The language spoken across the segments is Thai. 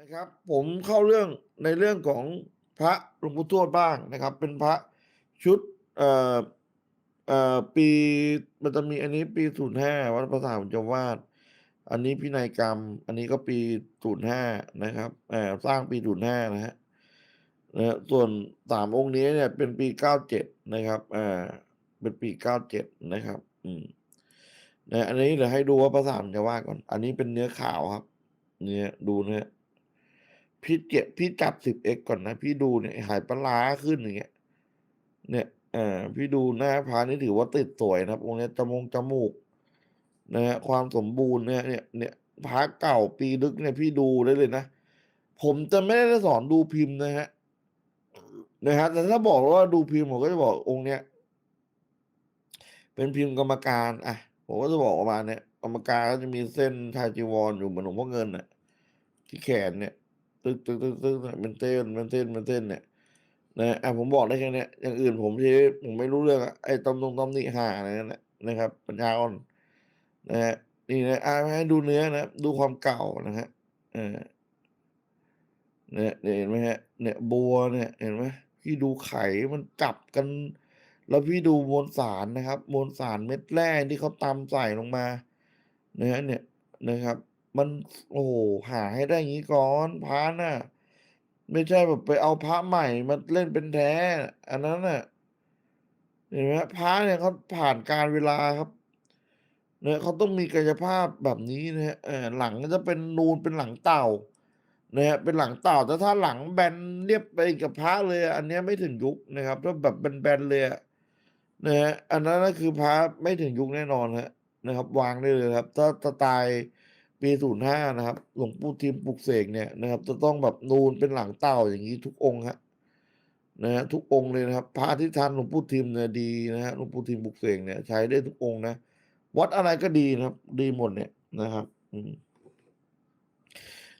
นะครับ ผมเข้าเรื่องในเรื่องของพระหลวงปู่ทวดบ้างนะครับ เป็นพระชุดเอ่อเอ่อปีมันจะมีอันนี้ปี05วัดพระสามจวาดอันนี้พินัยกรรม อันนี้ก็ปี05นย์ห้านะครับอ่าสร้างปี05นะครับนะครับส่วน3องค์นี้เนี่ยเป็นปี97นะครับอ่าเป็นปี97นะครับ อืมนะอันนี้เดี๋ยวให้ดูว่าพระสามจังหวาดก่อน อันนี้เป็นเนื้อขาวครับ เนี่ยดูนะครับ พี่เก็บพี่จับ 10x ก่อนนะ พี่ดูเนี่ยหายปลาร้าขึ้นอย่างเงี้ย เนี่ยอ่าพี่ดูหน้าพระนี่ถือว่าติดสวยนะครับองค์นี้จมงจมูกนะครับความสมบูรณ์เนี่ยเนี่ยเนี่ยพระเก่าปีลึกเนี่ยพี่ดูได้เลยนะ ผมจะไม่ได้สอนดูพิมพ์นะครับนะครับแต่ถ้าบอกว่าดูพิมพ์ผมก็จะบอกองค์เนี้ยเป็นพิมพ์กรรมการอะผมก็จะบอกประมาณเนี้ยกรรมการก็จะมีเส้นชาจีวรอยู่เหมือนหลวงพ่อเงินน่ะที่แขนเนี่ย ตึกๆๆๆเนี่ยเป็นเส้นเป็นเส้นเป็นเส้นเนี่ยนะอ่าผมบอกได้แค่นี้อย่างอื่นผมทีนี้ผมไม่รู้เรื่องไอะไอ้ตำนงตำหนิห่าอะไรนั่นแหละนะครับปัญญาอ่อนนะครับนี่นะอ่าให้ดูเนื้อนะดูความเก่านะครับเออเนี่ยเนี่ยเห็นไหมครับเนี่ยบัวเนี่ยเห็นไหมพี่ดูไข่มันจับกัน แล้วพี่ดูมวลสารนะครับ มวลสารเม็ดแร่ที่เขาตำใส่ลงมานะครับเนี่ยนะครับ มัน โอ้โฮ หาให้ได้อย่างงี้ก่อน พระน่ะ ไม่ใช่แบบไปเอาพระใหม่มาเล่นเป็นแท้ อันนั้นน่ะ เห็นไหมครับ พระเนี่ยเขาผ่านกาลเวลาครับ เนี่ย เขาต้องมีกายภาพแบบนี้นะครับ เอ่อ หลังก็จะเป็นนูน เป็นหลังเต่านะครับ เป็นหลังเต่า แต่ถ้าหลังแบนเรียบไปกับพระเลยอะ อันเนี้ยไม่ถึงยุคนะครับ ถ้าแบบแบน ๆ เลยอะ นะครับ อันนั้นน่ะคือพระไม่ถึงยุคแน่นอนครับ นะครับ วางได้เลยครับ ถ้าสไตล์ ปี05นย์ห้านะครับ หลวงปู่ทิมปลุกเสกเนี่ยนะครับ จะต้องแบบนูนเป็นหลังเต่าอย่างงี้ทุกองค์ครับนะครับทุกองค์เลยนะครับ พระที่ทันหลวงปู่ทิมเนี่ยดีนะครับหลวงปู่ทิมปลุกเสกเนี่ยใช้ได้ทุกองค์นะวัดอะไรก็ดีนะครับ ดีหมดเนี่ยนะครับ อืม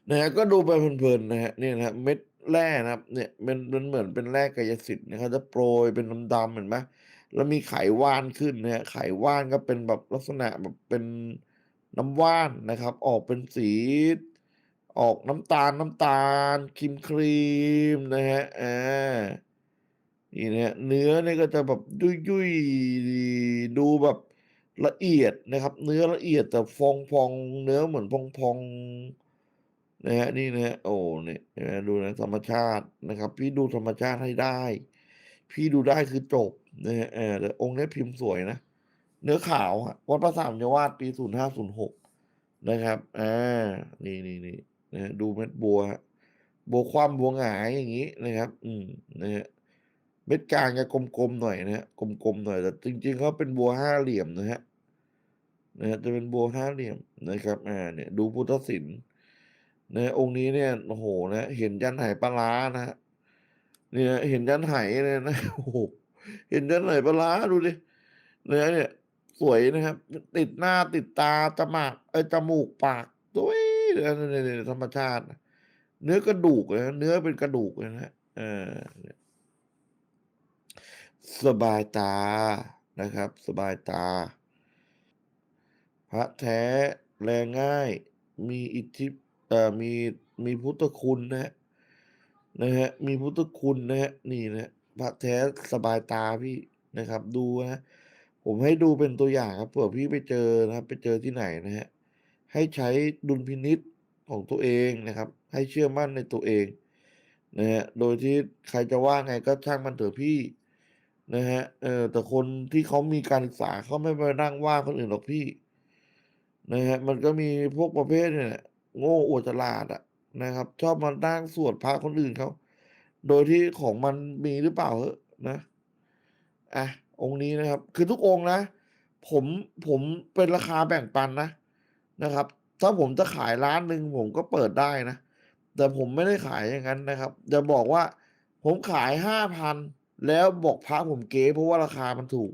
นะครับก็ดูไปเพลินๆนะครับเนี่นะครับเม็ดแร่นะครับ เนี่ยมันมันเหมือนเป็นแร่กายสิทธิ์นี่ยเขาจะโปรยเป็นดำๆเห็นไหมแล้วมีไขว่านขึ้นนะครับไขว่านก็เป็นแบบลักษณะแบบเป็น น้ำว่านนะครับ ออกเป็นสี ออกน้ำตาลๆครีมๆนะครับอานี่นะครับเนื้อเนี่ยก็จะแบบยุ่ยๆดูแบบละเอียดนะครับ เนื้อละเอียดแต่พองๆเนื้อเหมือนพองๆนะครับนี่นะครับโอ้เนี่ยเห็นไหมดูนะธรรมชาตินะครับ พี่ดูธรรมชาติให้ได้ พี่ดูได้คือจบนะครับเออแต่องค์นี้พิมพ์สวยนะ เนื้อขาววัดพระสามจังหวาดปี05-06นะครับ อ่า นี่ๆๆนะครับดูเม็ดบัวครับบัวคว่ำบัวหงายอย่างงี้นะครับ อืมนะครับเม็ดกลางจะกลมๆหน่อยนะครับกลมๆหน่อยแต่จริงๆเขาเป็นบัวห้าเหลี่ยมนะครับนะครับจะเป็นบัวห้าเหลี่ยมนะครับ อ่า เนี่ย ดูพุทธศิลป์นะองค์นี้เนี่ยโอ้โฮนะเห็นยันไหปลาร้านะครับเนี่ย เห็นยันไหเลยนะโอ้โฮเห็นยันไหปลาร้าดูดิเนะครับเนี่ย สวยนะครับ ติดหน้าติดตาจมากเอ๊ยจมูกปากตุ๊ยเนี่ยๆๆธรรมชาติ เนื้อกระดูกเลยนะเนื้อเป็นกระดูกเลยนะครับเออสบายตานะครับ สบายตา พระแท้แลง่าย มีอิทธิเอ่อมีมีพุทธคุณนะครับนะครับมีพุทธคุณนะครับนี่นะพระแท้สบายตาพี่นะครับ ดูนะ ผมให้ดูเป็นตัวอย่างครับเผื่อพี่ไปเจอนะครับ ไปเจอที่ไหนนะครับให้ใช้ดุลพินิจของตัวเองนะครับ ให้เชื่อมั่นในตัวเองนะครับโดยที่ใครจะว่าไงก็ช่างมันเถอะพี่นะครับเออแต่คนที่เขามีการศึกษาเขาไม่มานั่งว่าคนอื่นหรอกพี่นะครับมันก็มีพวกประเภทเนี่ยโง่อวดฉลาดอะนะครับ ชอบมานั่งสวดพระคนอื่นเขาโดยที่ของมันมีหรือเปล่าเหอะนะอะ องค์นี้นะครับ คือทุกองค์นะ ผมผมเป็นราคาแบ่งปันนะนะครับ ถ้าผมจะขายร้านหนึ่งผมก็เปิดได้นะ แต่ผมไม่ได้ขายอย่างงั้นนะครับอย่าบอกว่าผมขาย5,000แล้วบอกพระผมเก๊เพราะว่าราคามันถูก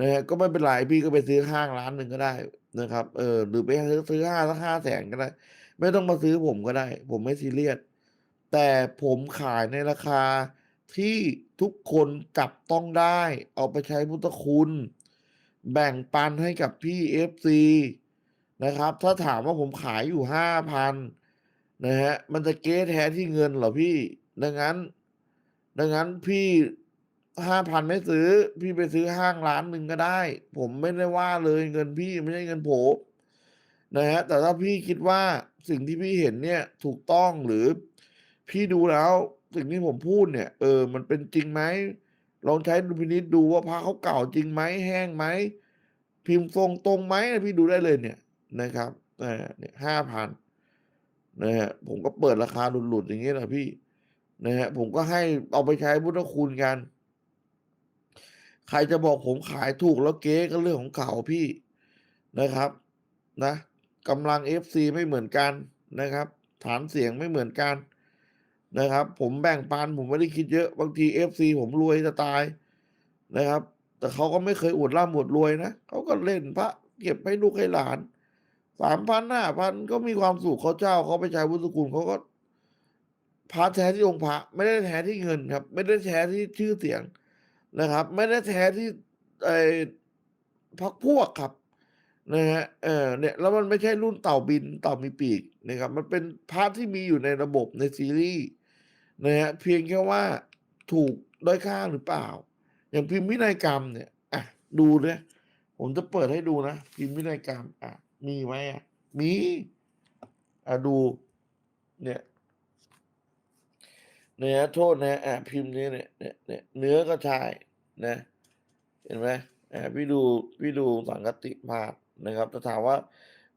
นะครับก็ไม่เป็นไรพี่ก็ไปซื้อห้างร้านหนึ่งก็ได้นะครับ เออหรือไปซื้อซื้อห้าสัก500,000ก็ได้ ไม่ต้องมาซื้อผมก็ได้ ผมไม่ซีเรียสแต่ผมขายในราคา ที่ทุกคนจับต้องได้ เอาไปใช้พุทธคุณ แบ่งปันให้กับพี่ FC นะครับ ถ้าถามว่าผมขายอยู่5,000นะฮะ มันจะเก๊แท้ที่เงินเหรอพี่ ดังนั้น ดังนั้นพี่5,000ไม่ซื้อ พี่ไปซื้อห้างร้านหนึ่งก็ได้ ผมไม่ได้ว่าเลยเงินพี่ไม่ใช่เงินผมนะครับแต่ถ้าพี่คิดว่าสิ่งที่พี่เห็นเนี่ยถูกต้องหรือพี่ดูแล้ว สิ่งที่ผมพูดเนี่ย เออ มันเป็นจริงไหมลองใช้ดุลพินิจดูว่าพระเขาเก่าจริงไหมแห้งไหมพิมพ์ทรงตรงไหมพี่ดูได้เลยเนี่ยนะครับเนี่ย5,000นนะครับผมก็เปิดราคาหลุดๆอย่างเงี้แหละพี่นะครับผมก็ให้เอาไปใช้พุทธคุณกัน ใครจะบอกผมขายถูกแล้วเก๊ก็เรื่องของเขาพี่นะครับ นะกำลัง FC ไม่เหมือนกันนะครับ ฐานเสียงไม่เหมือนกัน นะครับ ผมแบ่งปันผมไม่ได้คิดเยอะบางที FC ผมรวยจะตายนะครับ แต่เขาก็ไม่เคยอวดร่ำอวดรวยนะเขาก็เล่นพระเก็บให้ลูกให้หลาน3,000 5,000ก็มีความสุขเขาเจ้าเขาไปใช้พุทธคุณเขาก็พระแท้ที่องค์พระไม่ได้แท้ที่เงินครับ ไม่ได้แท้ที่ชื่อเสียงนะครับ ไม่ได้แท้ที่ไอ้พรรคพวกครับนะครับเออเนี่ยแล้วมันไม่ใช่รุ่นเต่าบินเต่ามีปีกนะครับ มันเป็นพระที่มีอยู่ในระบบในซีรีส์ นะครับเพียงแค่ว่าถูกด้อยค่าหรือเปล่า อย่างพิมพ์พินัยกรรมเนี่ยอะดูนะผมจะเปิดให้ดูนะ พิมพ์พินัยกรรม อะ มีไหมอะมีอะดู เนี่ยเนี่ยโทษนะอะพิมพ์นี้เนี่ยเนี่ยเนี่ยเนื้อก็ใช่นะ เห็นไหมอาพี่ดูพี่ดูสังคติมาสนะครับแต่ถามว่า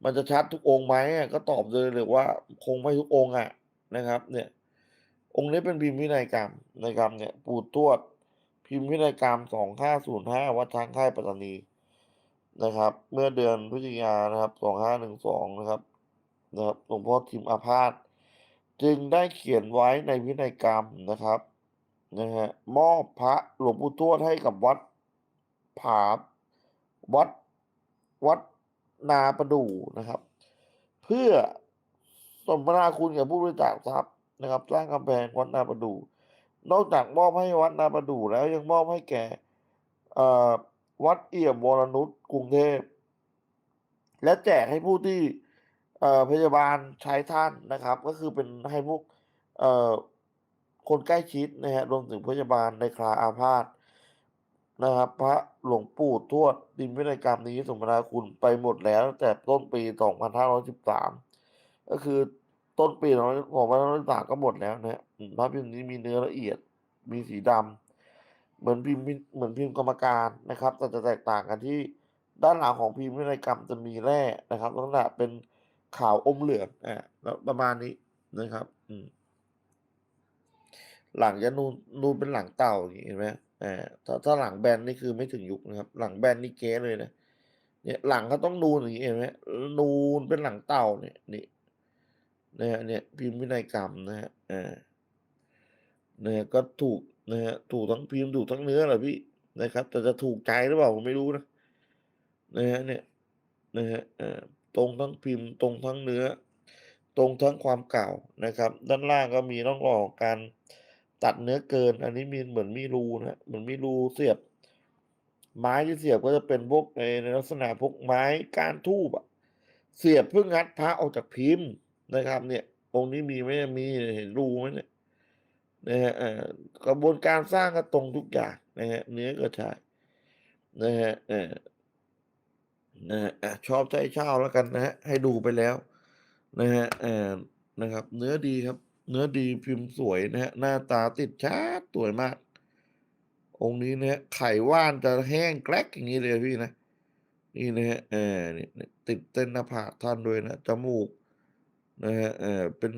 มันจะชัดทุกองค์ไหมอะก็ตอบเลยเลยว่า คงไม่ทุกองค์อะนะครับ เนี่ย องค์นี้เป็นพิมพ์พินัยกรรมนะครับเนี่ยปู่ทวด พิมพ์พินัยกรรม2505วัดช้างค่ายปัตตานีนะครับ เมื่อเดือนพฤศจิกายนนะครับ2512นะครับนะครับหลวงพ่อทิมอาพาธจึงได้เขียนไว้ในพินัยกรรมนะครับนะครับมอบพระหลวงปู่ทวดให้กับวัดผาวัดวัดนาประดู่นะครับ เพื่อสมนาคุณแก่ผู้บริจาคทรัพย์ นะครับ สร้างกำแพงวัดนาประดู นอกจากมอบให้วัดนาประดูแล้วยังมอบให้แก่วัดเอี่ยมวรนุชกรุงเทพ และแจกให้ผู้ที่พยาบาลใช้ท่านนะครับ ก็คือเป็นให้พวกคนใกล้ชิดนะครับรวมถึงพยาบาลในคราอาพาธนะครับ พระหลวงปู่ทวดพิมพ์พินัยกรรมนี้สมนาคุณไปหมดแล้วตั้งแต่ต้นปี 2513 ก็คือ ต้นปี2513ก็หมดแล้วนะครับอืมพระพิมพ์นี้มีเนื้อละเอียด มีสีดำเหมือนพิมพ์พิเหมือนพิมพ์กรรมการนะครับ แต่จะแตกต่างกันที่ด้านหลังของพิมพ์พินัยกรรมจะมีแร่นะครับลักษณะเป็นขาวอมเหลืองอาแล้วประมาณนี้นะครับ อืม หลังจะนูนนูนเป็นหลังเต่าอย่างงี้เห็นไหมอาถ้าถ้าหลังแบนนี่คือไม่ถึงยุคนะครับ หลังแบนนี่เก๊เลยนะเนี่ยหลังเขาต้องนูนอย่างงี้เห็นไหมนูนเป็นหลังเต่าเนี่ยนี่ นะครับเนี่ยพิมพ์พินัยกรรมนะครับอานะครับก็ถูกนะครับถูกทั้งพิมพ์ถูกทั้งเนื้อแหละพี่นะครับ แต่จะถูกใจหรือเปล่าผมไม่รู้นะนะครับเนี่ยนะครับอาตรงทั้งพิมพ์ตรงทั้งเนื้อ ตรงทั้งความเก่านะครับ ด้านล่างก็มีร่องรอยของการตัดเนื้อเกิน อันนี้มีเหมือนมีรูนะเหมือนมีรูเสียบ ไม้ที่เสียบก็จะเป็นพวกในในลักษณะพวกไม้ก้านทูบอะเสียบเพื่องัดพระออกจากพิมพ์ นะครับ เนี่ยองค์นี้มีไหมมีเห็นรูไหมเนี่ยนะครับอ่ากระบวนการสร้างก็ตรงทุกอย่างนะครับเนื้อก็ใช่นะครับอนะครับอะชอบใช้เช่าแล้วกันนะครับให้ดูไปแล้ว นะครับอนะครับ เนื้อดีครับ เนื้อดีพิมพ์สวยนะครับหน้าตาติดชัดสวยมาก องค์นี้นะครับไข่ว่านจะแห้งแกร็กอย่างงี้เลยพี่นะนี่นะครับอาเนี่ยเนี่ยติดเส้นหน้าผากท่านด้วยนะจมูก นะครับเออเป็น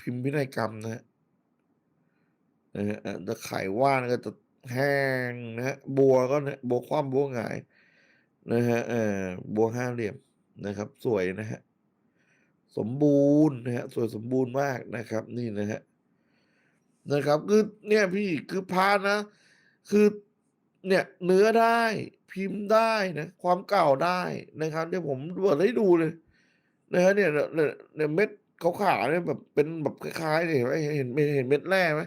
พิมพ์พินัยกรรมนะครับนะครับอาแต่ไขว่านก็จะแห้งนะครับบัวก็เนี่ยบัวคว่ำบัวหงายนะครับอบัวห้าเหลี่ยมนะครับ สวยนะครับสมบูรณ์นะครับสวยสมบูรณ์มากนะครับ นี่นะครับนะครับคือเนี่ยพี่คือพระนะ คือเนี่ยเนื้อได้พิมพ์ได้นะความเก่าได้นะครับเนี่ยวผมเปิดให้ดูเลยนะครับเนี่ยเนี่ยเนี่ยเนี่ยเม็ด ขาวๆเนี่ยแบบเป็นแบบคล้ายๆเห็นไหมเห็นเห็นเม็ดแร่ไหม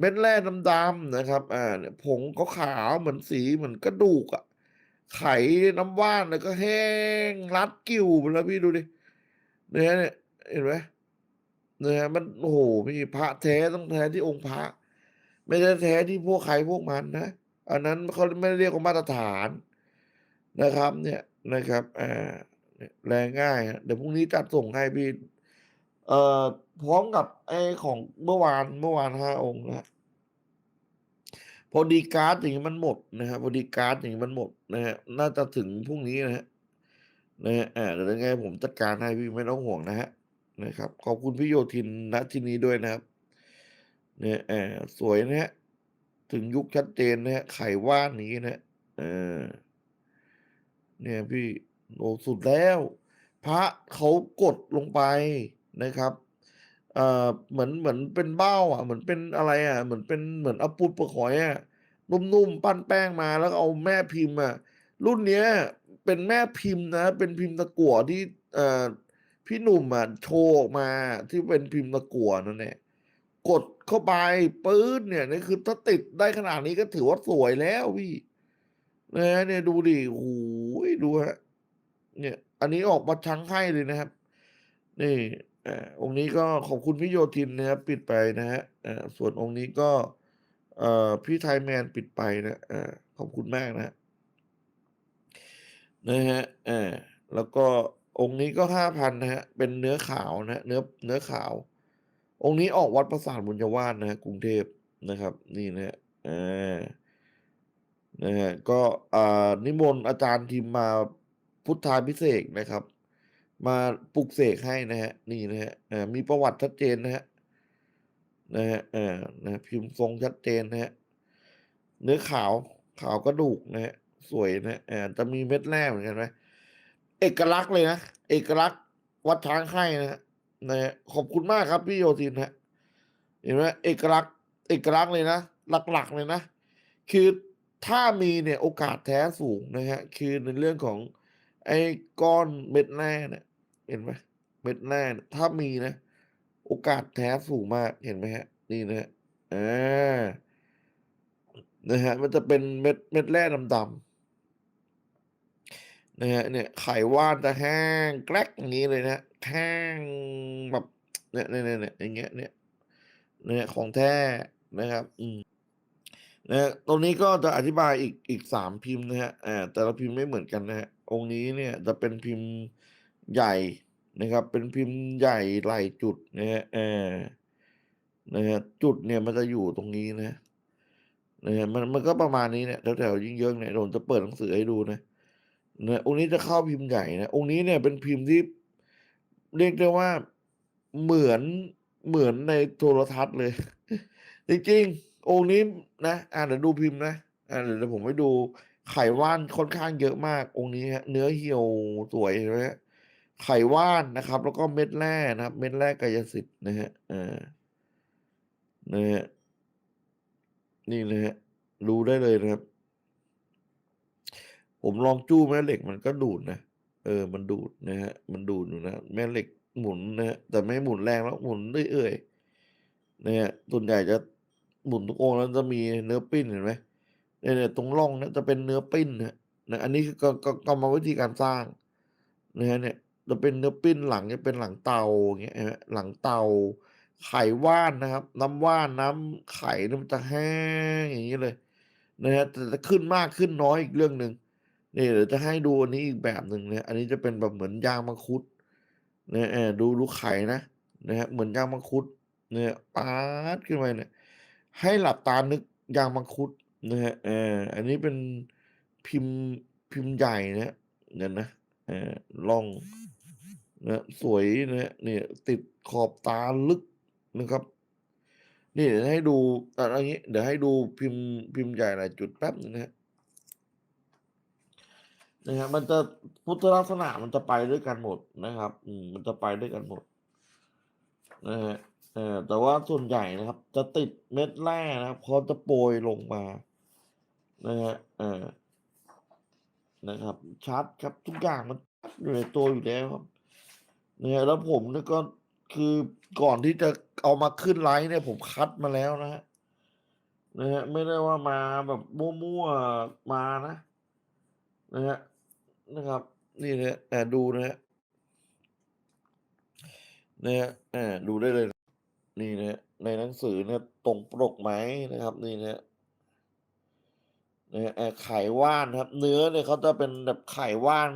เม็ดแร่ดำๆนะครับอาเนี่ยผงขาวๆเหมือนสีเหมือนกระดูกอะไขน้ำว่านแล้วก็แห้งรัดกิ่วหมดแล้วพี่ดูดิเนี่ยเนี่ยเห็นไหมนนะครับมันโอ้โฮพี่พระแท้ต้องแท้ที่องค์พระ ไม่ได้แท้ที่พวกใครพวกมันนะอันนั้นเขาไม่ได้เรียกว่ามาตรฐานนะครับ เนี่ยนะครับอ่าแลง่าย เดี๋ยวพรุ่งนี้จัดส่งให้พี่ เอ่อพร้อมกับไอ้ของเมื่อวานเมื่อวาน5องค์นะพอดีการ์ดอย่างงี้มันหมดนะครับพอดีการ์ดอย่างงี้มันหมดนะครับน่าจะถึงพรุ่งนี้นะครับนะครับอ่าเดี๋ยวยังไงผมจัดการให้พี่ไม่ต้องห่วงนะครับนะครับ ขอบคุณพี่โยธินณที่นี้ด้วยนะครับ เนี่ยอ่าสวยนะครับถึงยุคชัดเจนนะครับไขว่านอย่างงี้นะเออเนี่ยพี่โอสุดแล้ว พระเขากดลงไป นะครับ เอ่อเหมือนเหมือนเป็นเบ้าอะ เหมือนเป็นอะไรอะ เหมือนเป็นเหมือนเอาปูนปลือกหอยอะนุ่มๆปั้นแป้งมาแล้วเอาแม่พิมพ์อะรุ่นเนี้ย เป็นแม่พิมพ์นะ เป็นพิมพ์ตะกั่วที่เอ่อพี่หนุ่มอะโชว์ออกมาที่เป็นพิมพ์ตะกั่วนั่นแหละกดเข้าไปปื๊ดเนี่ยนี่คือถ้าติดได้ขนาดนี้ก็ถือว่าสวยแล้วพี่นะเนี่ยดูดิโอ้โฮดูครับเนี่ย อันนี้ออกมาชังให้เลยนะครับ นี่ องค์นี้ก็ขอบคุณพี่โยธินนะครับปิดไปนะครับอ่าส่วนองค์นี้ก็อ่อพี่ไทยแมนปิดไปนะอ่าขอบคุณมากนะนะครับอ่าแล้วก็องค์นี้ก็5,000นนะครับเป็นเนื้อขาวนะเนื้อเนื้อขาว องค์นี้ออกวัดปราสาทบุญญวาสนะครับกรุงเทพนะครับ นี่นะครับอานะครับก็อ่านิมนต์อาจารย์ทิมมาพุทธาภิเศษนะครับ มาปลุกเสกให้นะครับนี่นะครับอ่ามีประวัติชัดเจนนะครับนะครับอ่านะพิมพ์ทรงชัดเจนนะครับเนื้อขาวขาวกระดูกนะครับสวยนะครับอ่าจะมีเม็ดแร่เหมือนกันไหมเอกลักษณ์เลยนะเอกลักษณ์วัดช้างให้นะนะครับขอบคุณมากครับพี่โยธินครับเห็นไหมเอกลักษณ์เอกลักษณ์เลยนะหลักๆเลยนะคือถ้ามีเนี่ยโอกาสแท้สูงนะครับคือในเรื่องของไอ้ก้อนเม็ดแร่เนี่ย เห็นไหมเม็ดแร่เนี่ยถ้ามีนะ โอกาสแท้สูงมากเห็นไหมครับนี่นะครับอานะครับมันจะเป็นเม็ดเม็ดแร่ดำๆนะครับเนี่ยไขว่านจะแห้งแกร็กอย่างงี้เลยนะแห้งแบบเนี่ยๆๆๆอย่างเงี้ยเนี่ยเนี่ยของแท้นะครับ อืมนะตรงนี้ก็จะอธิบายอีกอีก3พิมพ์นะครับอ่าแต่ละพิมพ์ไม่เหมือนกันนะครับองค์นี้เนี่ยจะเป็นพิมพ์ ใหญ่นะครับ เป็นพิมพ์ใหญ่ไหล่จุดนะครับอนะครับจุดเนี่ยมันจะอยู่ตรงนี้นะนะครับมันมันก็ประมาณนี้เนี่ยแถวๆยิ่งเยิ้งเนี่ยเดี๋ยวผมจะเปิดหนังสือให้ดูนะนะองค์นี้จะเข้าพิมพ์ใหญ่นะองค์นี้เนี่ยเป็นพิมพ์ที่เรียกได้ว่าเหมือนเหมือนในโทรทัศน์เลย จริงๆองค์นี้นะอ่าเดี๋ยวดูพิมพ์นะอ่าเดี๋ยวผมให้ดูไขว่านค่อนข้างเยอะมากองค์นี้ครับเนื้อเหี่ยวสวยเห็นไหม ไขว่านนะครับ แล้วก็เม็ดแร่นะครับ เม็ดแร่กายสิทธิ์นะครับอานะครับนี่นะครับดูได้เลยนะครับ ผมลองจู้แม่เหล็กมันก็ดูดนะเออ มันดูดนะครับมันดูดอยู่นะแม่เหล็กหมุนนะครับแต่ไม่หมุนแรงแล้วหมุนเรื่อยๆนะครับส่วนใหญ่จะหมุนทุกองแล้วจะมีเนื้อปิ้นเห็นไหมเนี่ยตรงร่องนี่จะเป็นเนื้อปิ้นนะนะอันนี้คือกกกรรมวิธีการสร้างนะครับเนี่ย จะเป็นเนื้อปิ้นหลังจะเป็นหลังเตาอย่างเงี้ยหลังเตา ไขว่านนะครับ น้ำว่านน้ำไขเนี่มันจะแห้งอย่างงี้เลยนะครับแต่จะขึ้นมากขึ้นน้อยอีกเรื่องหนึ่งนี่เดี๋ยวจะให้ดูอันนี้อีกแบบหนึ่งนะอันนี้จะเป็นแบบเหมือนยางมังคุดนะอาดูดูไข่นะนะครับเหมือนยางมังคุดเนี่ยปาดขึ้นไปเนี่ยให้หลับตานึกยางมังคุดนะครับอาอันนี้เป็นพิมพ์พิมพ์ใหญ่นะเดี๋ยวนะอาร่อง นะสวยนะเนี่ยติดขอบตาลึกนะครับ นี่เดี๋ยวให้ดูอ่าเอางี้เดี๋ยวให้ดูพิมพ์พิมพ์ใหญ่หลายจุดแป๊บหนึ่งนะครับนะครับมันจะพุทธลักษณะมันจะไปด้วยกันหมดนะครับ อืมมันจะไปด้วยกันหมดนะครับเออแต่ว่าส่วนใหญ่นะครับ จะติดเม็ดแร่นะครับเขาจะโปรยลงมานะครับอานะครับ ชัดครับทุกอย่างมันอยู่ในตัวอยู่แล้วครับ นะครับแล้วผมเนี่ยก็คือก่อนที่จะเอามาขึ้นไลฟ์เนี่ยผมคัดมาแล้วนะครับนะครับไม่ได้ว่ามาแบบมั่วๆมานะนะครับนะครับ นี่นะครับอ่ดูนะครับนะฮะอ่าดูได้เลย นี่นะฮะในหนังสือเนี่ยตรงปกไหมนะครับ นี่นะฮะนะฮะอ่าไขว่านครับ เนื้อเนี่ยเขาจะเป็นแบบไขว่าน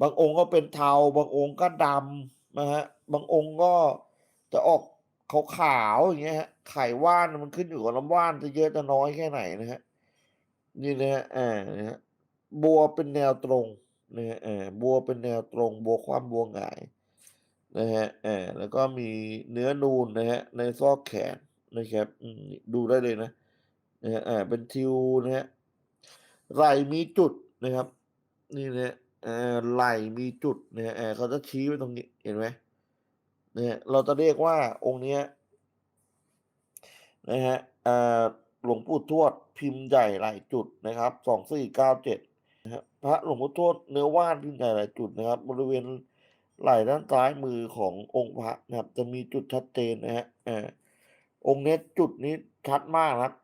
บางองค์ก็เป็นเทา บางองค์ก็ดำ นะฮะบางองค์ก็จะออกขาวๆอย่างเงี้ยฮะไขว่านมันขึ้นอยู่กับน้ำว่านจะเยอะจะน้อยแค่ไหนนะฮะนี่นะฮะอ่านะฮะบัวเป็นแนวตรงนะฮะอ่าบัวเป็นแนวตรง บัวคว่ำบัวหงายนะฮะอ่าแล้วก็มีเนื้อนูนนะฮะในซอกแขนนะครับดูได้เลยนะนะฮะอ่าเป็นทิวนะฮะไหลมีจุดนะครับ นี่นะฮะอ่าไหลมีจุดนะฮะอ่าเขาจะชี้ไว้ตรงนี้ เห็นไหมเนี่ยเราจะเรียกว่าองค์เนี้ยนะฮะหลวงปู่ทวดพิมพ์ใหญ่หลายจุดนะครับสองสี่เก้าเจ็ดนะครับพระหลวงปู่ทวดเนื้อว่านพิมพ์ใหญ่หลายจุดนะครับ บริเวณไหล่ด้านซ้ายมือขององค์พระนะครับ จะมีจุดชัดเจนนะฮะองค์นี้จุดนี้ชัดมากครับ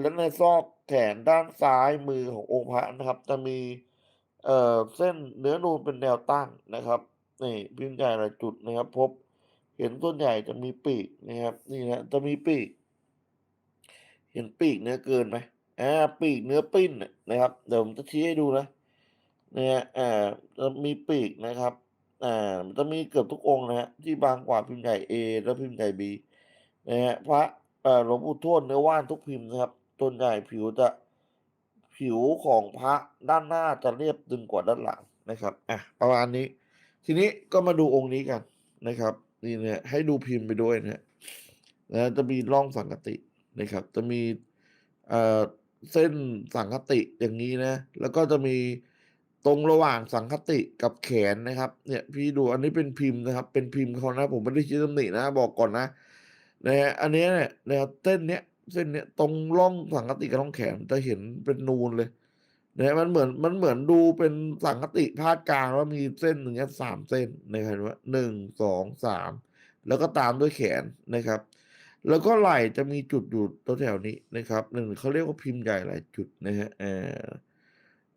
และในซอกแขนด้านซ้ายมือขององค์พระนะครับ จะมีเเส้นเนื้อนูนเป็นแนวตั้งนะครับ นี่พิมพ์ใหญ่หลายจุดนะครับ พบ เห็นส่วนใหญ่จะมีปีกนะครับ นี่นะจะมีปีก เห็นปีกเนื้อเกินไหมอ่าปีกเนื้อปิ้นนะครับ เดี๋ยวผมจะชี้ให้ดูนะนะฮะอ่าจะมีปีกนะครับอ่ามันจะมีเกือบทุกองค์นะฮะที่บางกว่าพิมพ์ใหญ่ A และพิมพ์ใหญ่ B นะฮะพระเอ่อหลวงปู่ทวดเนื้อว่านทุกพิมพ์นะครับส่วนใหญ่ผิวจะผิวของพระด้านหน้าจะเรียบดึงกว่าด้านหลังนะครับอะประมาณนี้ ทีนี้ก็มาดูองค์นี้กันนะครับ นี่เนี่ยให้ดูพิมพ์ไปด้วยนะฮะนะจะมีร่องสังกตินะครับ จะมีเอ่อเส้นสังคติอย่างนี้นะ แล้วก็จะมีตรงระหว่างสังคติกับแขนนะครับ เนี่ยพี่ดูอันนี้เป็นพิมพ์นะครับ เป็นพิมพ์เขานะ ผมไม่ได้ชี้ตำหนินะ บอกก่อนนะนะฮะอันเนี้เนี่ยนะครับเส้นเนี้ยเส้นเนี้ยตรงร่องสังคติกับร่องแขนจะเห็นเป็นนูนเลย นะฮะมันเหมือนมันเหมือนดูเป็นสังคติพาดกลางแล้วมีเส้นอย่างเงี้ยสามเส้นนะครับว่าหนึ่งสองสามแล้วก็ตามด้วยแขนนะครับ แล้วก็ไหล่จะมีจุดอยู่ตัวแถวนี้นะครับหนึ่งเขาเรียกว่าพิมพ์ใหญ่หลายจุดนะฮะเออ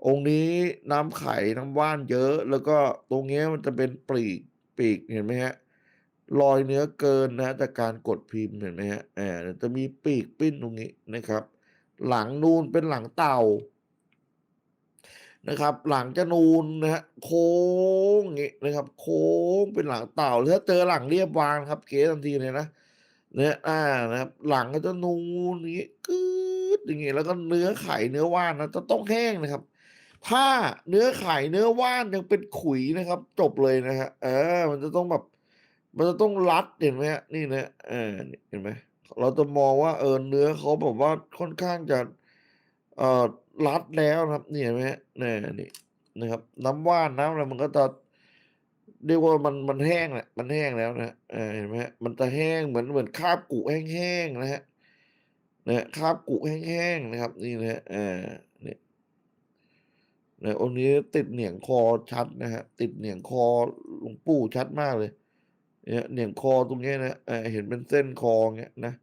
องค์นี้น้ำไข่น้ำว่านเยอะ แล้วก็ตรงเนี้ยมันจะเป็นปลีกปีกเห็นไหมฮะรอยเนื้อเกินนะฮะจากการกดพิมพ์เห็นไหมฮะเออจะมีปีกปิ้นตรงนี้นะครับ หลังนูนเป็นหลังเต่า นะครับ หลังจะนูนนะฮะโค้งอย่างงี้นะครับ โค้งเป็นหลังเต่าถ้าเจอหลังเรียบวางครับ เก๋ทันทีเลยนะเนี่ยอ่านะครับ หลังก็จะนูนอย่างงี้กืดอย่างงี้แล้วก็เนื้อไข่เนื้อว่านนะจะต้องแห้งนะครับ ถ้าเนื้อไข่เนื้อว่านยังเป็นขุยนะครับ จบเลยนะฮะเออ มันจะต้องแบบ มันจะต้องรัดเห็นไหมฮะนี่นะเออนี่เห็นไหมเราจะมองว่าเออเนื้อเขาแบบว่าค่อนข้างจะ เอ่อรัดแล้วนะครับนี่เห็นไหมฮะเนี่ยนี่นะครับ น้ำว่านน้ำอะไรมันก็จะเรียกว่ามันมันแห้งแหละมันแห้งแล้วนะเออเห็นไหมฮะมันจะแห้งเหมือนเหมือนคาบกุแห้งๆนะฮะนะคาบกุแห้งๆนะครับ นี่นะฮะอ่าเนี่ยนะองค์นี้ติดเหนียงคอชัดนะฮะติดเหนียงคอหลวงปู่ชัดมากเลยเนี่ยเหนียงคอตรงนี้นะเออเห็นเป็นเส้นคอเงี้ยนะ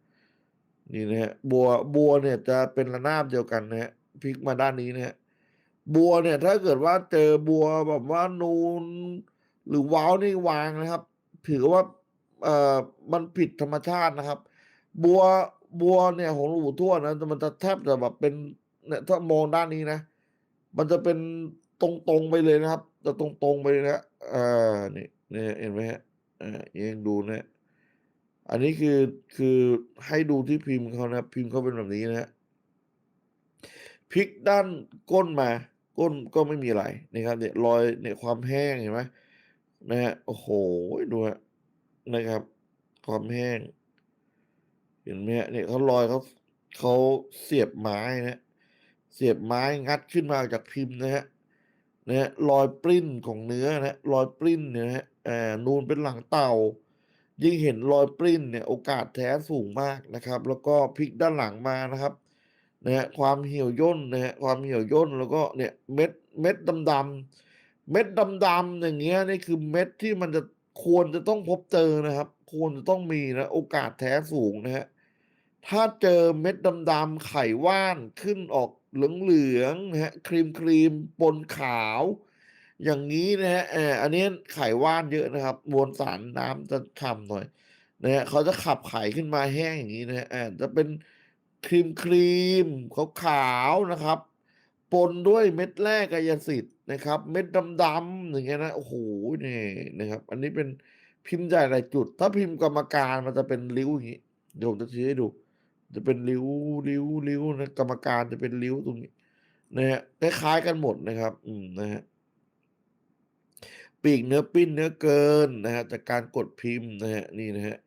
นี่นะฮะบัวบัวเนี่ยจะเป็นระนาบเดียวกันนะฮะพลิกมาด้านนี้นะฮะบัวเนี่ยถ้าเกิดว่าเจอบัวแบบว่านูนหรือว้าวนี่วางนะครับ ถือว่าเอ่อมันผิดธรรมชาตินะครับ บัวบัวเนี่ยของหลวงปู่ทวดนะมันจะแทบจะแบบเป็นเนี่ยถ้ามองด้านนี้นะ มันจะเป็นตรงๆไปเลยนะครับ จะตรงๆไปเลยนะเออนี่นี่เห็นไหมฮะอ่ายังดูนะ อันนี้คือคือให้ดูที่พิมพ์เขานะพิมพ์เขาเป็นแบบนี้นะฮะพลิกด้านก้นมาก้นก็ไม่มีอะไรนะครับเนี่ยรอยเนี่ยความแห้งเห็นไหมนะฮะโอ้โหดูฮะนะครับ ความแห้ง เห็นไหมเนี่ยเขารอยเขาเขาเสียบไม้นะเสียบไม้งัดขึ้นมาจากพิมพ์นะฮะนะฮะรอยปริ้นของเนื้อนะรอยปริ้นเนี่ยนะฮะอ่านูนเป็นหลังเต่า ยิ่งเห็นรอยปริ้นเนี่ยโอกาสแท้สูงมากนะครับ แล้วก็พลิกด้านหลังมานะครับนะฮะความเหี่ยวย่นนะฮะความเหี่ยวย่นแล้วก็เนี่ยเม็ดเม็ดดำๆเม็ดดำๆอย่างเงี้ยนี่คือเม็ดที่มันจะควรจะต้องพบเจอนะครับ ควรจะต้องมีนะโอกาสแท้สูงนะฮะถ้าเจอเม็ดดำๆไข่ว่านขึ้นออกเหลืองๆนะฮะครีมครีมปนขาว อย่างงี้นะครับเอออันนี้ไขว่านเยอะนะครับ มวลสารน้ำจะฉ่ำหน่อยนะครับเขาจะขับไขขึ้นมาแห้งอย่างงี้นะครับอจะเป็นครีมๆขาวๆนะครับ ปนด้วยเม็ดแร่กายสิทธิ์นะครับ เม็ดดำๆอย่างเงี้ยนะโอ้โฮนี่นะครับ อันนี้เป็นพิมพ์ใหญ่หลายจุด ถ้าพิมพ์กรรมการมันจะเป็นริ้วอย่างงี้เดี๋ยวผมจะชี้ให้ดู จะเป็นริ้วริ้วริ้วนะกรรมการจะเป็นริ้วตรงนี้นะครับคล้ายๆกันหมดนะครับ อืมนะครับ ปีกเนื้อปิ้นเนื้อเกินนะครับจากการกดพิมพ์นะครับนี่นะครับ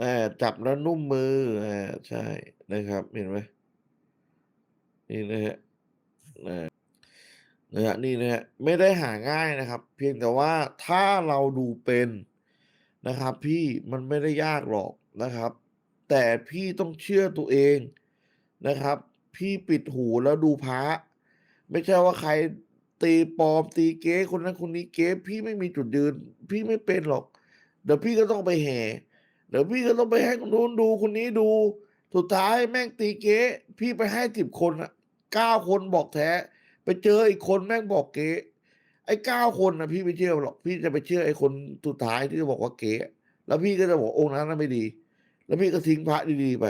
อาจับแล้วนุ่มมืออาใช่นะครับเห็นไหม?นี่นะครับอานะครับนี่นะครับไม่ได้หาง่ายนะครับ เพียงแต่ว่าถ้าเราดูเป็นนะครับ พี่มันไม่ได้ยากหรอกนะครับ แต่พี่ต้องเชื่อตัวเองนะครับ พี่ปิดหูแล้วดูพระไม่ใช่ว่าใคร ตีปลอมตีเก๊คนนั้นคนนี้เก๊พี่ไม่มีจุดยืน พี่ไม่เป็นหรอก เดี๋ยวพี่ก็ต้องไปแห่ เดี๋ยวพี่ก็ต้องไปให้คนนู้นดูคนนี้ดู สุดท้ายแม่งตีเก๊พี่ไปให้10คนอะ9คนบอกแท้ ไปเจออีกคนแม่งบอกเก๊ไอ้9คนนะพี่ไม่เชื่อหรอก พี่จะไปเชื่อไอ้คนสุดท้ายที่จะบอกว่าเก๊แล้วพี่ก็จะบอกองค์นั้นน่ะไม่ดี แล้วพี่ก็ทิ้งพระดีๆไป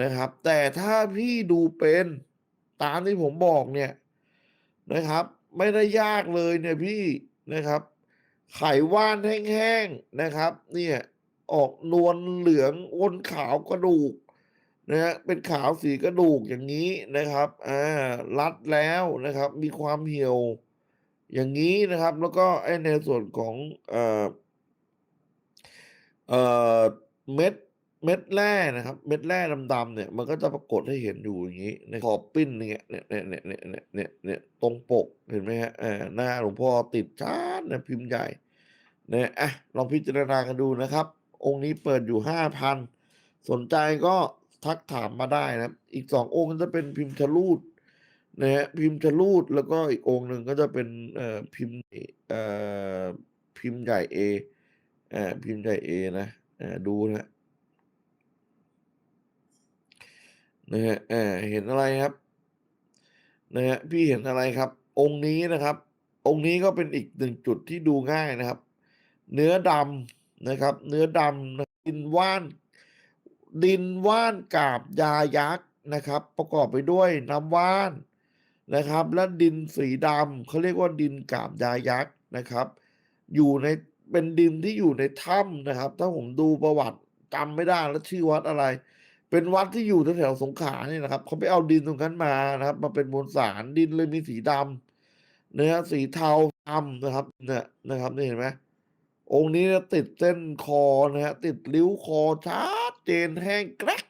นะครับ แต่ถ้าพี่ดูเป็นตามที่ผมบอกเนี่ยนะครับ ไม่ได้ยากเลยเนี่ยพี่นะครับ ไขว่านแห้งๆนะครับ เนี่ยออกนวลเหลืองอลขาวกระดูกนะครับเป็นขาวสีกระดูกอย่างงี้นะครับอ่ารัดแล้วนะครับ มีความเหี่ยวอย่างงี้นะครับ แล้วก็ไอในส่วนของเอ่อเอ่อเม็ด เม็ดแร่นะครับ เม็ดแร่ดำๆเนี่ย มันก็จะปรากฏให้เห็นอยู่อย่างงี้ ในขอบปิ้นอย่างเงี้ยเนี่ยเนี่ยเนี่ยเนี่ยเนี่ยเนี่ยตรงปกเห็นไหมครับ?อหน้าหลวงพ่อติดจ๊าดเลยพิมพ์ใหญ่เนะอะลองพิจารณากันดูนะครับ องค์นี้เปิดอยู่5,000สนใจก็ทักถามมาได้นะอีก2ององค์จะเป็นพิมพ์ชะลูดนะครับพิมพ์ชะลูดแล้วก็อีกองค์หนึ่งก็จะเป็นเอ่อพิมพ์เอ่อพิมพ์ใหญ่ A อาพิมพ์ใหญ่ A นะอาดูนะครับ นะครับอาเห็นอะไรครับ?นะครับพี่เห็นอะไรครับ?องค์นี้นะครับ องค์นี้ก็เป็นอีก1จุดที่ดูง่ายนะครับ เนื้อดำนะครับ เนื้อดำดินว่าน ดินว่านกาบยายักษ์นะครับ ประกอบไปด้วยน้ำว่านนะครับ และดินสีดำเขาเรียกว่าดินกาบยายักษ์นะครับ อยู่ในเป็นดินที่อยู่ในถ้ำนะครับ ถ้าผมดูประวัติจำไม่ได้แล้วชื่อวัดอะไร เป็นวัดที่อยู่แถวๆสงขลาเนี่ยนะครับเขาไปเอาดินตรงนั้นมานะครับ มาเป็นมวลสารดินเลยมีสีดำนะครับสีเทาดำนะครับ เนี่ยนะครับนี่เห็นไหม?องค์นี้ติดเส้นคอนะครับติดริ้วคอชัดเจนแห้งแกรก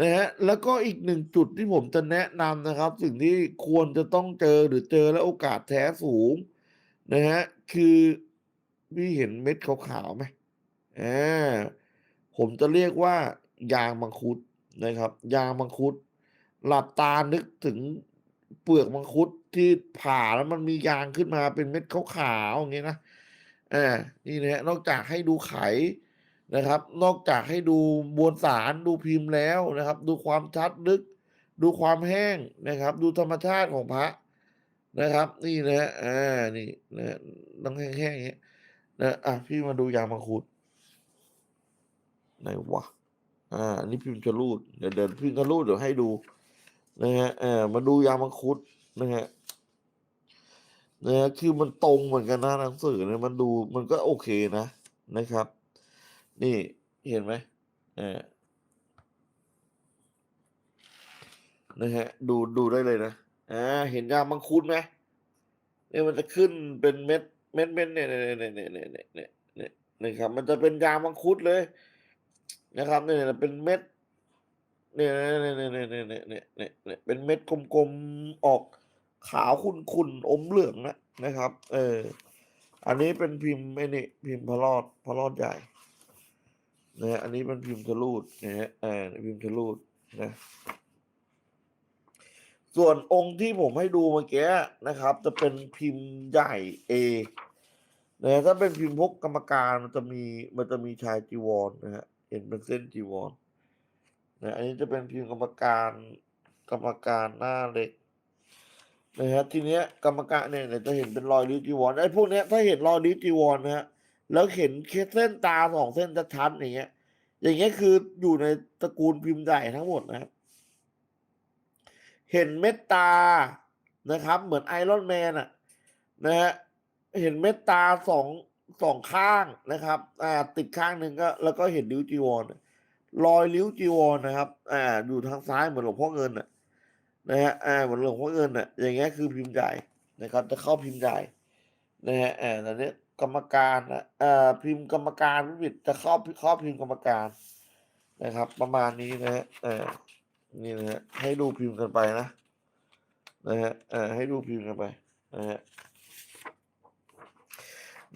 นะครับแล้วก็อีก1จุดที่ผมจะแนะนำนะครับ สิ่งที่ควรจะต้องเจอหรือเจอแล้วโอกาสแท้สูงนะครับคือพี่เห็นเม็ดขาวๆไหม?อ่าผมจะเรียกว่า ยางมังคุดนะครับ ยางมังคุด หลับตานึกถึงเปลือกมังคุดที่ผ่าแล้วมันมียางขึ้นมาเป็นเม็ดขาวๆอย่างเงี้ยนะอานี่นะครับนอกจากให้ดูไขนะครับ นอกจากให้ดูมวลสารดูพิมพ์แล้วนะครับ ดูความชัดลึก ดูความแห้งนะครับ ดูธรรมชาติของพระนะครับ นี่นะครับอานี่นะต้องแห้งๆอย่างงี้ยนะอะพี่มาดูยางมังคุดไหนวะ? อ่านนี้พิมพ์ชะลูดเดี๋ยวเดี๋ยวพิมพ์ชะลูดเดี๋ยวให้ดูนะครับอมาดูยางมังคุดนะครับนะครับคือมันตรงเหมือนกันนะหนังสือเนี่ยมันดูมันก็โอเคนะนะครับ นี่เห็นไหมเ?อานะครับดูดูได้เลยนะอ่าเห็นยางมังคุดไหม?เนี่ยมันจะขึ้นเป็นเม็ดเม็ดๆเนี่ยๆๆๆๆๆๆๆนี่ยเนี่ยเนี่ยนะครับ มันจะเป็นยางมังคุดเลย นะครับเนี่ยเป็นเม็ดเนี่ยๆๆๆๆๆๆๆเนี่ยเนี่ยเนี่ยเป็นเม็ดกลมๆออกขาวขุ่นๆอมเหลืองอะนะครับ เออ อันนี้เป็นพิมพ์ไอ้นี่พิมพ์พระรอดพระรอดใหญ่นะอันนี้เป็นพิมพ์ชะลูดนะครับอาพิมพ์ชะลูดนะส่วนองค์ที่ผมให้ดูเมื่อกี้นะครับ จะเป็นพิมพ์ใหญ่ A นะถ้าเป็นพิมพ์พกกรรมการมันจะมีมันจะมีชายจีวรนนะครับ เห็นเป็นเส้นจีวรนะอันนี้จะเป็นพิมพ์กรรมการกรรมการหน้าเล็กนะครับทีเนี้ยกรรมการเนี่ยจะเห็นเป็นรอยริ้วจีวรไอ้พวกเนี้ยถ้าเห็นรอยริ้วจีวรนะฮะแล้วเห็นเคสเส้นตาสองเส้นชัดๆอย่างเงี้ย อย่างเงี้ยคืออยู่ในตระกูลพิมพ์ใหญ่ทั้งหมดนะครับเห็นเม็ดตานะครับ เหมือนไอรอนแมนอะนะฮะเห็นเม็ดตาสอง สองข้างนะครับ อ่า ติดข้างหนึ่งก็แล้วก็เห็นริ้วจีวรรอยริ้วจีวรนะครับ อ่า อยู่ทางซ้ายเหมือนหลวงพ่อเงินนะฮะ อ่า เหมือนหลวงพ่อเงินอะ อย่างเงี้ยคือพิมพ์ใหญ่นะครับ จะเข้าพิมพ์ใหญ่นะฮะ อ่าตอนนี้กรรมการนะอ่าพิมพ์กรรมการพิบิดจะเข้าเข้าพิมพ์กรรมการนะครับ ประมาณนี้นะฮะอ่านี่นะฮะ ให้ดูพิมพ์กันไปนะ นะฮะอ่าให้ดูพิมพ์กันไปนะฮะ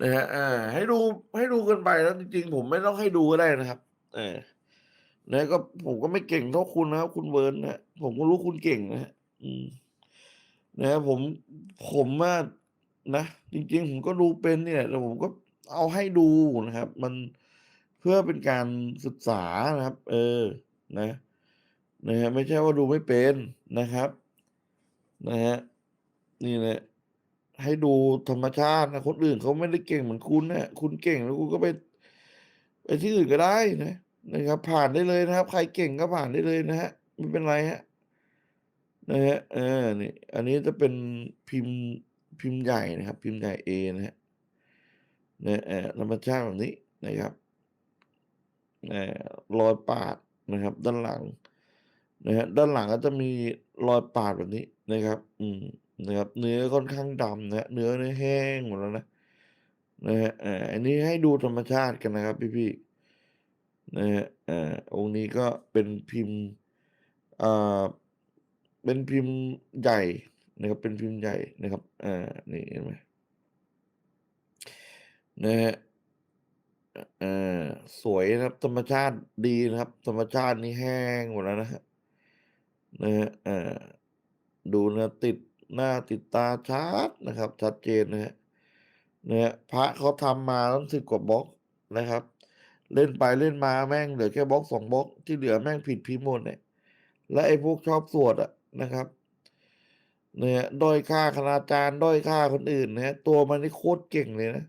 นะฮะอ่า ให้ดูให้ดูกันไปแล้วจริงๆผมไม่ต้องให้ดูก็ได้นะครับ เออนะก็ผมก็ไม่เก่งเท่าคุณนะครับ คุณเบิร์นนะผมก็รู้คุณเก่งนะฮะอืมนะผมผมว่านะจริง ๆ ผมก็ดูเป็นเนี่ยแต่ผมก็เอาให้ดูนะครับ มันเพื่อเป็นการศึกษานะครับ เออ นะนะฮะไม่ใช่ว่าดูไม่เป็นนะครับ นะฮะนี่แหละ ให้ดูธรรมชาตินะคนอื่นเขาไม่ได้เก่งเหมือนคุณนะคุณเก่งแล้วคุณก็ไปไปที่อื่นก็ได้นะนะครับ ผ่านได้เลยนะครับ ใครเก่งก็ผ่านได้เลยนะฮะไม่เป็นไรฮะนะฮะเออนี่ อันนี้จะเป็นพิมพ์พิมพ์ใหญ่นะครับ พิมพ์ใหญ่เอนะฮะนะเออธรรมชาติแบบนี้นะครับเออรอยปาดนะครับ ด้านหลังนะฮะด้านหลังก็จะมีรอยปาดแบบนี้นะครับ อืม นะครับเนื้อค่อนข้างดำนะเนื้อเนื้อแห้งหมดแล้วนะนะฮะอ่าอันนี้ให้ดูธรรมชาติกันนะครับ พี่ๆนะฮะอ่าองค์นี้ก็เป็นพิมพ์อ่าเป็นพิมพ์ใหญ่นะครับ เป็นพิมพ์ใหญ่นะครับอ่านี่เห็นไหมนะฮะเออสวยนะครับ ธรรมชาติดีนะครับ ธรรมชาตินี่แห้งหมดแล้วนะฮะนะฮะอ่าดูนะติด หน้าติดตาชัดนะครับ ชัดเจนนะฮะเนะฮะพระเขาทำมาตั้งสิบกว่าบล็อกนะครับ เล่นไปเล่นมาแม่งเหลือแค่บล็อกสองบล็อกที่เหลือแม่งผิดพิมพ์หมดเนี่ยและไอ้พวกชอบสวดอะนะครับเนี่ยด้อยค่าคณาจารย์ด้อยค่าคนอื่นนะฮะตัวมันนี่โคตรเก่งเลยนะ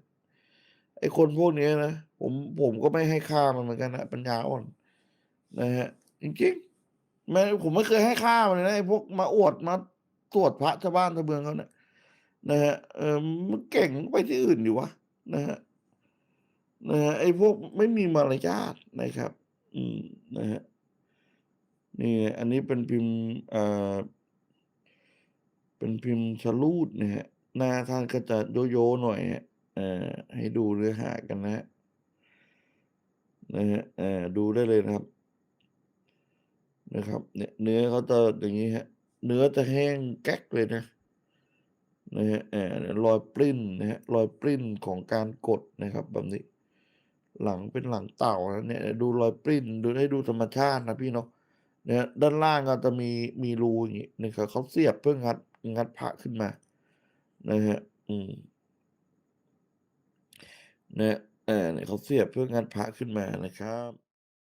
ไอ้คนพวกนี้นะผมผมก็ไม่ให้ค่ามันเหมือนกันนะปัญญาอ่อนนะฮะจริงๆไม่ผมไม่เคยให้ค่ามันเลยนะไอ้พวกมาอวดมา ตรวจพระชาวบ้านชาวเมืองเขาเนี่ยนะฮะเออมันเก่งไปที่อื่นดีวะนะฮะนะฮะไอ้พวกไม่มีมารยาทนะครับ อืมนะฮะนี่อันนี้เป็นพิมพ์เอ่อเป็นพิมพ์ชลูดนะฮะหน้าท่านก็จะโยโย่หน่อยฮะเอ่อให้ดูเนื้อหากันนะฮะนะฮะเอ่อดูได้เลยนะครับ นะครับ เนี่ย เนื้อเขาจะอย่างนี้ฮะ เนื้อจะแห้งแก๊กเลยนะนะฮะเอ่อรอยปริ้นนะฮะรอยปริ้นของการกดนะครับแบบนี้ หลังเป็นหลังเต่านะเนี่ยดูรอยปริ้นดูให้ดูธรรมชาตินะพี่เนาะเนี่ยด้านล่างก็จะมีมีรูอย่างนี้นะครับเขาเสียบเพื่องัดงัดพระขึ้นมานะฮะอืมเนี่ยเออเขาเสียบเพื่องัดพระขึ้นมานะครับ